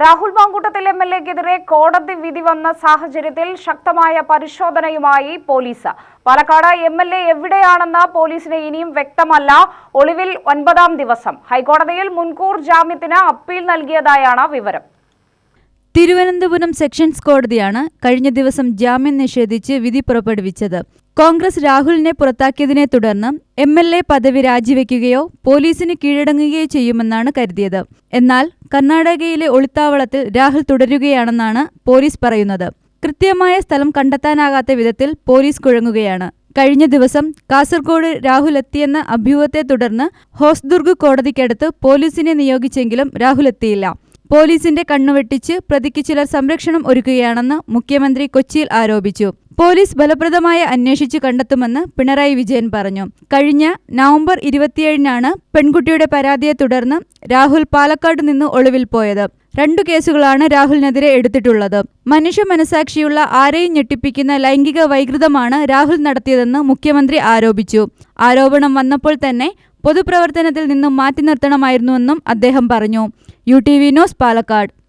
Rahul Mamkootathil M L എക്കെതിരെ കോടതി വിധി വന്ന സാഹചര്യത്തിൽ ശക്തമായ പരിശോധനയുമായി police. Palakkad M L A എവിടെയാണെന്ന് പോലീസിന് ഇനിയും വ്യക്തമല്ല. ഒളിവിൽ ഒൻപതാം ദിവസം. ഹൈക്കോടതിയിൽ മുൻകൂർ ജാമ്യത്തിന് അപ്പീൽ നൽകിയതായാണ് വിവരം. തിരുവനന്തപുരം സെഷൻസ് കോടതിയാണ് കഴിഞ്ഞ ദിവസം ജാമ്യം നിഷേധിച്ച് വിധി പുറപ്പെടുവിച്ചത്. കോൺഗ്രസ് രാഹുലിനെ പുറത്താക്കിയതിനെ തുടർന്ന് എം എൽ എ പദവി രാജിവെക്കുകയോ പോലീസിന് കീഴടങ്ങുകയോ ചെയ്യുമെന്നാണ് കരുതിയത്. എന്നാൽ കർണാടകയിലെ ഒളിത്താവളത്തിൽ രാഹുൽ തുടരുകയാണെന്നാണ് പോലീസ് പറയുന്നത്. കൃത്യമായ സ്ഥലം കണ്ടെത്താനാകാത്ത വിധത്തിൽ പോലീസ് കുഴങ്ങുകയാണ്. കഴിഞ്ഞ ദിവസം കാസർഗോഡ് രാഹുൽ എത്തിയെന്ന അഭ്യൂഹത്തെ തുടർന്ന് ഹോസ്ദുർഗ് കോടതിക്കടുത്ത് പോലീസിനെ നിയോഗിച്ചെങ്കിലും രാഹുൽ എത്തിയില്ല. പോലീസിന്റെ കണ്ണുവെട്ടിച്ച് പ്രതിക്ക് ചിലർ സംരക്ഷണം ഒരുക്കുകയാണെന്ന് മുഖ്യമന്ത്രി കൊച്ചിയിൽ ആരോപിച്ചു. പോലീസ് ഫലപ്രദമായി അന്വേഷിച്ചു കണ്ടെത്തുമെന്ന് പിണറായി വിജയൻ പറഞ്ഞു. കഴിഞ്ഞ നവംബർ ഇരുപത്തിയേഴിനാണ് പെൺകുട്ടിയുടെ പരാതിയെ തുടർന്ന് രാഹുൽ പാലക്കാട് നിന്ന് ഒളിവിൽ പോയത്. രണ്ടു കേസുകളാണ് രാഹുലിനെതിരെ എടുത്തിട്ടുള്ളത്. മനുഷ്യ മനസാക്ഷിയുള്ള ആരെയും ഞെട്ടിപ്പിക്കുന്ന ലൈംഗിക വൈകൃതമാണ് രാഹുൽ നടത്തിയതെന്ന് മുഖ്യമന്ത്രി ആരോപിച്ചു. ആരോപണം വന്നപ്പോൾ തന്നെ പൊതുപ്രവർത്തനത്തിൽ നിന്നും മാറ്റി നിർത്തണമായിരുന്നുവെന്നും അദ്ദേഹം പറഞ്ഞു. U T V news Palakkad.